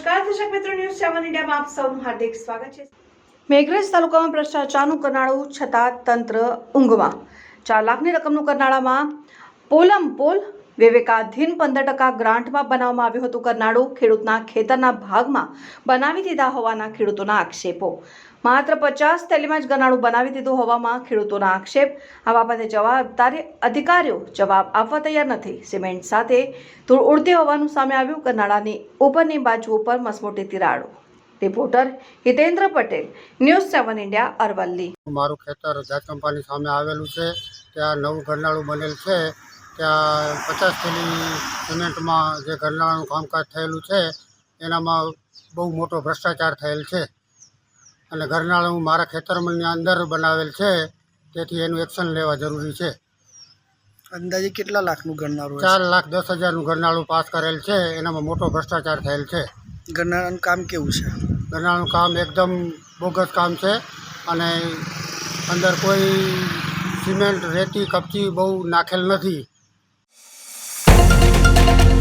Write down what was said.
નમસ્કાર, દર્શક મિત્રો, ન્યૂઝ સેવન ઇન્ડિયામાં આપ સૌનું હાર્દિક સ્વાગત છે. મેઘરજ તાલુકામાં ભ્રષ્ટાચારનું કરનાળું છતાં તંત્ર ઊંઘમાં. ચાર લાખની રકમનું કરનાળામાં પોલમ પોલ વિવેકાધીન પંદર ટકા ગ્રાન્ટમાં બનાવવામાં આવ્યું હતું કરનાળું. ખેડૂતના ખેતરના ભાગમાં બનાવી દીધા હોવાના ખેડૂતોના આક્ષેપો. માત્ર પચાસ થેલીમાં જ ગનાળું બનાવી દીધું હોવામાં ખેડૂતોના આક્ષેપ. આ બાબતે જવાબદારી અધિકારીઓ જવાબ આપવા તૈયાર નથી. સિમેન્ટ સાથે ધૂળ ઉડતી હોવાનું સામે આવ્યું. કરનાળાની ઉપરની બાજુ ઉપર મસમોટી તિરાડો. Reporter Hitendra Patel, news seven India, Aravalli. મારું ખેતર જાચંપાની સામે આવેલું છે. ત્યાં નવું ગરનાળું બનેલ છે. ત્યાં પચાસ થેલી સિમેન્ટમાં જે ગરનાળાનું કામકાજ થયેલું છે એનામાં બહુ મોટો ભ્રષ્ટાચાર થયેલ છે. અને ઘરનાળું મારા ખેતરની અંદર બનાવેલ છે તેથી એનું એક્શન લેવા જરૂરી છે. અંદાજે કેટલા લાખનું ઘરનાળું ચાર લાખ દસ હજારનું ઘરનાળું પાસ કરેલ છે એનામાં મોટો ભ્રષ્ટાચાર થયેલ છે. ગરનાળાનું કામ કેવું છે? ઘરનાળાનું કામ એકદમ બોગસ કામ છે અને અંદર કોઈ સિમેન્ટ રેતી કપચી બહુ નાખેલ નથી. Bye.